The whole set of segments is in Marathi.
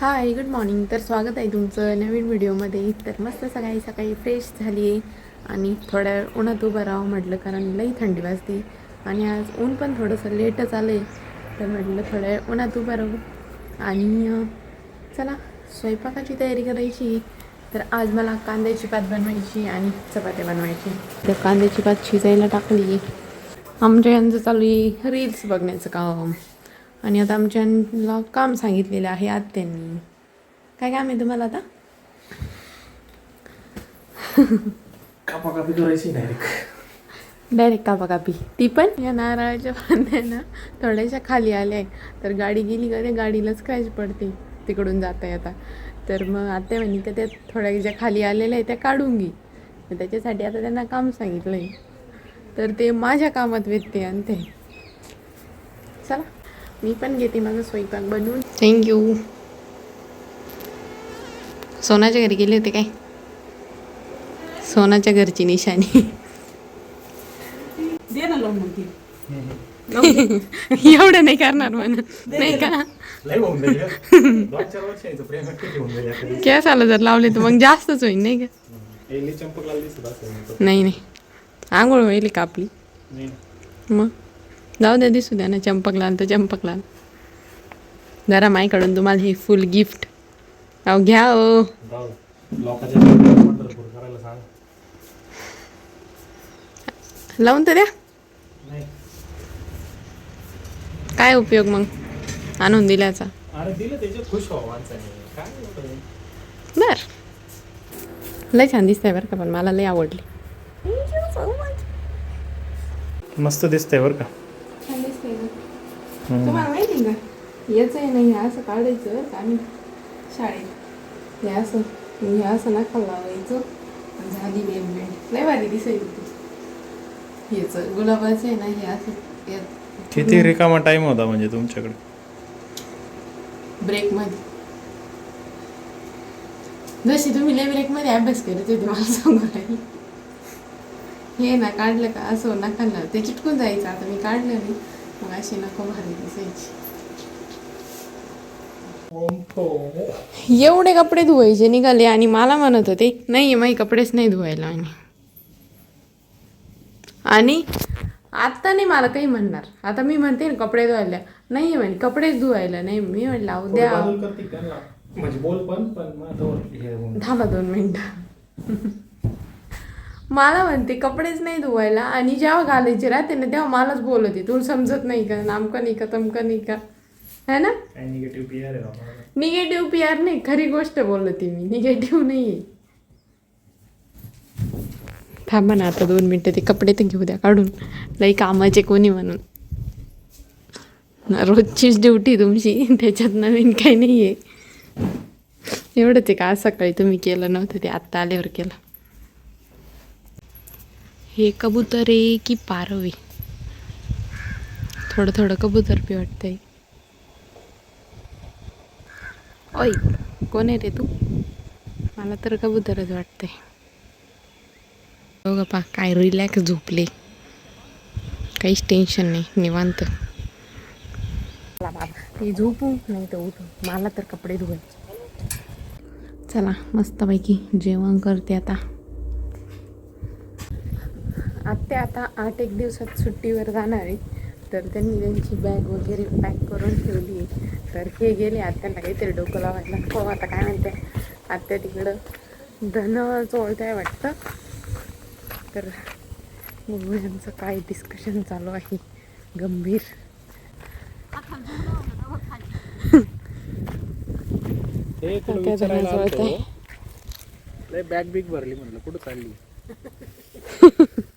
हाय गुड मॉर्निंग तर स्वागत आहे तुमचं नवीन व्हिडिओमध्ये तर मस्त सकाळी सकाळी फ्रेश झाली आहे आणि थोड्या वेळ उन्हात उभं राहावं म्हटलं कारण लई थंडी वाजते. आणि आज ऊन पण थोडंसं लेटच आलं आहे तर म्हटलं थोड्या वेळ उन्हात उभं राहू. आणि चला स्वयंपाकाची तयारी करायची. तर आज मला कांद्याची पात बनवायची आणि चपात्या बनवायची. तर कांद्याची पात शिजायला टाकली आमच्या यांचं चालू आहे रील्स बघण्याचं काम. आणि आता आमच्या काम सांगितलेलं आहे आत्यांनी. काय काम आहे तुम्हाला आता? कापा कापी करायची डायरेक्ट डायरेक्ट कापा कापी ती पण? या नारळाच्या फांद्या ना थोड्याशा खाली आल्या आहे तर गाडी गेली का त्या गाडीला स्क्रॅच पडते. तिकडून जाता येता तर मग आत्या म्हणे का त्या थोड्या ज्या खाली आलेल्या आहे त्या काढून घे. त्याच्यासाठी आता त्यांना काम सांगितलं आहे तर ते माझ्या कामात व्यत्यय आणि ते चला. मी पण घेते माझा स्वयंपाक बनवून. थँक्यू सोनाच्या घरी गेले होते काय? सोनाच्या घरची निशाणी. दे ना लावून मग ती. एवढं नाही करणार म्हणून. नाही का? केस आलं जर लावले तर मग जास्तच होईल नाही का? नाही नाही. आंघोळ होईल का आपली. नाही. मग? जाऊ द्या दिसू द्या ना चंपक लाल तर चंपक लाल जरा माईकडून तुम्हाला हे फुल गिफ्ट अहो घ्या ओ सांग. लावून तर द्या. काय उपयोग मग? आणून दिल्याचा? बर. लय छान दिसतंय बरं का पण मला लय आवडली. मस्त दिसतंय बरं का. तुम्हाला माहिती का? याचं आहे नाही असं काढायचं आम्ही शाळेत. हे असं हे असं नका लावायचं झाली नेममेंट लय भारी दिसायची याचं गुलाबाचं आहे ना हे असं किती रिकामा टाइम होता म्हणजे तुमच्याकडे? ब्रेकमध्ये. जशी तुम्ही लय ब्रेकमध्ये अभ्यास करत होते मला सांगू राहिली. हे ना काढलं का असं नका ना ते चिटकून जायचं. आता मी काढलं नाही. मग अशी नको भारी दिसायची एवढे कपडे धुवायचे निघाले आणि मला म्हणत होते नाही माझे कपडेच नाही धुवायला आणि. आणि आता नाही मला काही म्हणणार. आता मी म्हणते ना कपडे धुवायला. नाही म्हणे कपडेच धुवायला नाही. मी म्हटलं उद्या ना? म्हणजे बोल पण पण मग आता होऊन- थांबा दोन मिनिटं. मला म्हणते कपडेच नाही धुवायला. आणि जेव्हा घालायचे राहते ना तेव्हा मलाच बोलते तुला समजत नाही का? नामकं नाही का? तमकं नाही का? है ना? Negative P R. Negative P R नाही खरी गोष्ट बोलते मी. निगेटिव्ह नाही आहे थांबा ना आता दोन मिनटं ते कपडे तर घेऊ द्या काढून. लई कामाचे कोणी म्हणून. रोजचीच ड्युटी तुमची त्याच्यात नवीन काही नाही आहे एवढंच आहे का? आज सकाळी तुम्ही केलं नव्हतं ते आत्ता आल्यावर केलं. हे कबूतर आहे की पारवे थोडं थोडं कबूतर बी वाटतंय ओय कोण आहे रे तू? मला तर कबूतरच वाटतंय. बघा पा काय रिलॅक्स झोपले. काहीच टेन्शन नाही निवांत. ते झोपू नाही तर उठू. मला तर कपडे धुवायचे. चला मस्तपैकी जेवण करते आता आत्या आता आठ एक दिवसात सुट्टीवर जाणार आहे. तर त्यांनी त्यांची बॅग वगैरे पॅक करून ठेवली आहे. तर हे गेले आत्यांना काहीतरी डोकं लावायला. हो आता काय म्हणते? आत्या तिकडं धन चोळताय वाटतं. तर यांचं काय डिस्कशन चालू आहे. गंभीर. बॅग बिग भरली म्हणलं. कुठं चालली?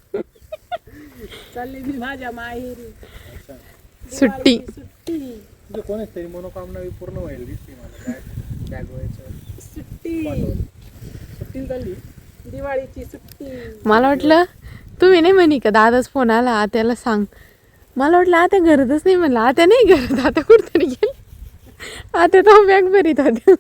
चालले मी माझ्या माहेरी. सुट्टी. सुट्टी. कोणच तरी मनोकामना पूर्ण व्हायला दिसते मला. सुट्टी. सुट्टी झाली. दिवाळीची सुट्टी. मला वाटलं तुम्ही नाही म्हणे का दादाच फोन आला आत्याला सांग. मला वाटलं आता घरातच नाही म्हणलं. आता नाही घरात आता कुठतरी गेले. आता तो बॅग भरीत होत्या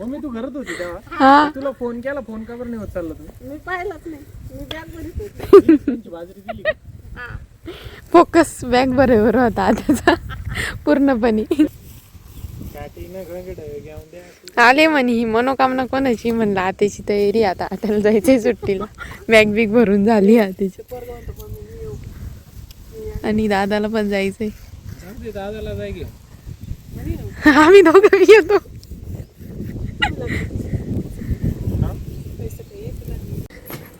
मम्मी तू घरात होती तेव्हा? हा. तुला फोन केला फोन का बरं नाही होत चालला तू मी पाहिलंच नाही. मी बॅग भरीत होते. बाजरी दिली? फोकस बॅग बरोबर होता त्याचा. पूर्णपणे. आले म्हणे. ही मनोकामना कोणाची? म्हणलं आतेची तयारी आता. आताला जायचंय सुट्टीला. बॅग बिग भरून झाली आतेची आणि दादाला पण जायचंय. दादाला आम्ही दोघं येतो.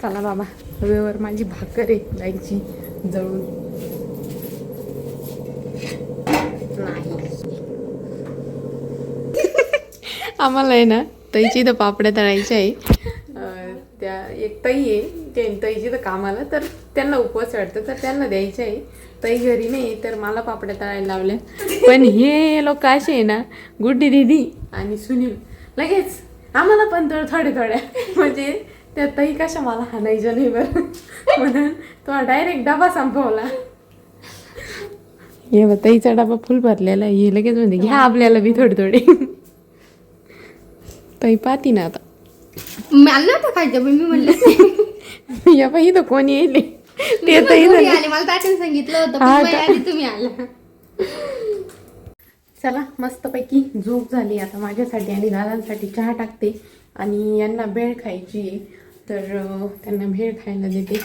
चला बाबा. हवेवर माझी भाकर आहे जायची. जळून नाही. आम्हाला आहे ना ताईची तर पापड्या तळायच्या आहे. त्या एक ताई आहे ते ताईची तर कामाला तर त्यांना उपवास वाटतं तर त्यांना द्यायचं आहे. ताई घरी नाही तर मला पापड्या तळायला लावल्या. पण हे लोक असे आहे ना गुड्डी दिदी आणि सुनील लगेच. आम्हाला पण तर थोड्या थोड्या. म्हणजे त्या ताई कशा मला हाणायच्या नाही बरं? म्हणून तो डायरेक्ट डबा संपवला. हे बघ ताईचा डबा फुल भरलेला आहे. हे लगेच म्हणजे घ्या आपल्याला बी थोडे थोडे ताई पाहती ना आता. मला नव्हतं खायचं पण मी म्हणलं या बाई इथं कोणी येईल ते ताई पण आले मला ताटून सांगितलं होतं पण हा का? तुम्ही आला. चला मस्तपैकी झोप झाली आता माझ्यासाठी आणि दादांसाठी चहा टाकते. आणि यांना भेळ खायची आहे. तर त्यांना भेळ खायला देते.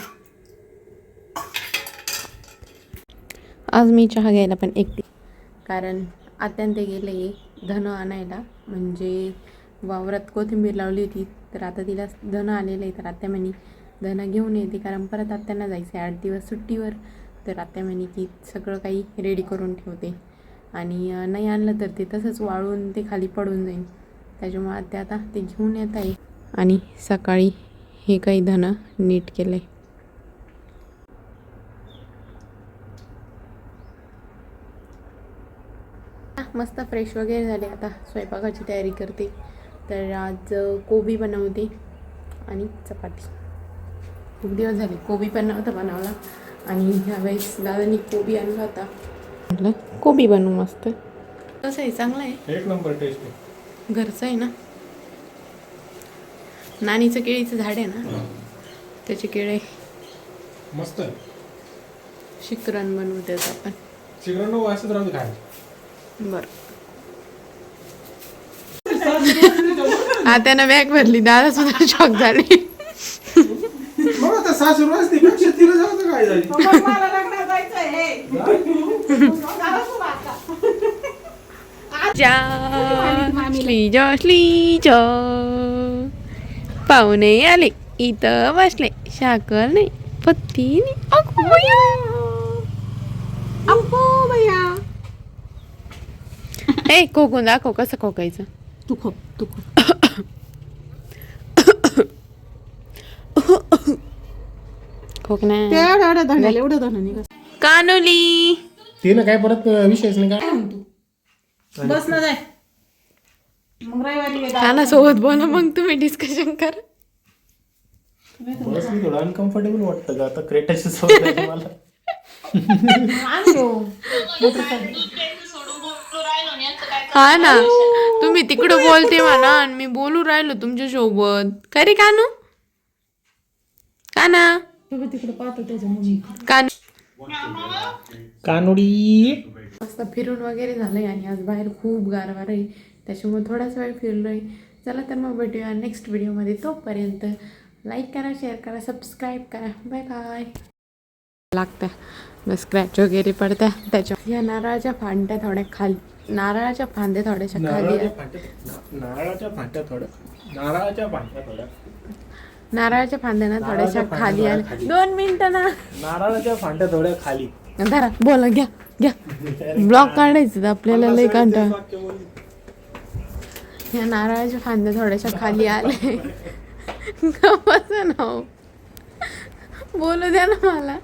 आज मी चहा घ्यायला पण एकटी. कारण आत्यान ते गेले धन आणायला. म्हणजे वावरात कोथिंबीर लावली होती तर आता तिला धन आलेलं आहे. तर आत्या म्हणे धन घेऊन येते. कारण परत आत्यांना जायचं आहे आठ दिवस सुट्टीवर. तर आत्या म्हणे की सगळं काही रेडी करून ठेवते. आणि नाही आणलं तर ते तसंच वाळून ते खाली पडून जाईल. त्याच्यामुळे आत्या आता ते घेऊन येत आहे. आणि सकाळी हे काही धनं नीट केलं आहे मस्त फ्रेश वगैरे झाले आता. स्वयंपाकाची तयारी करते. तर आज कोबी बनवते आणि चपाती. खूप दिवस झाले कोबी पण नव्हता बनवला. आणि ह्यावेळेस दादानी कोबी आणला होता. म्हटलं कोबी बनवू मस्त. कसं आहे? चांगलं आहे? एक नंबर टेस्ट आहे. घरचं आहे ना. नानीचं केळीचं झाड आहे ना. त्याचे केळे. मस्त आहे. शिकरण बनवू त्याचं आपण. बरं. त्यानं बॅग भरली. दादा सुद्धा शॉक झाले. सासू काय झाली. आता. श्लीज श्लीज पाहुणे आले. इथं बसले. साखर नाही पत्ती नाही ए खोकून दाखव कसं खोकायचं. तू खोप तू खोप खोकण्या एवढं एवढं धनाला एवढं धन कानोली. तिनं काय परत विषयच नाही काय बस ना जाय मग रविवारी ये बोला मग तुम्ही डिस्कशन करा. बस मी थोडं अनकम्फर्टेबल वाटतं का आता क्रेटाची सवय झाली मला. हा ना तुम्ही तिकडं बोलते म्हणा आणि मी बोलू राहिलो तुमच्यासोबत काय रे कानू? काना? तिकडे पाहतो त्याच्या कानू कानोडी. मस्त फिरून वगैरे झालंय आणि आज बाहेर खूप गारवार आहे. त्याच्यामुळे थोडाच वेळ फिरलोय चला तर मग भेटूया नेक्स्ट व्हिडिओमध्ये तोपर्यंत लाईक करा शेअर करा सबस्क्राईब करा. बाय बाय लागत्या. स्क्रॅच वगैरे पडत्या. त्याच्या या नारळाच्या फांद्या थोड्या खाली नारळाच्या फांद्या थोड्याशा खाली नारळाच्या फांट्या थोड्या नारळाच्या फांट्या थोड्या. नारळाच्या फांद्या ना थोड्याशा खाली फांद्या आल्या. दोन मिनिटं ना. नारळाच्या फांट्या थोड्या खाली. धरा बोला घ्या घ्या. ब्लॉक काढायचं तर आपल्याला लई कंटाळ. या नारळाच्या फांद्या थोड्याशा खाली आले. नाव हो. बोलू द्या ना मला.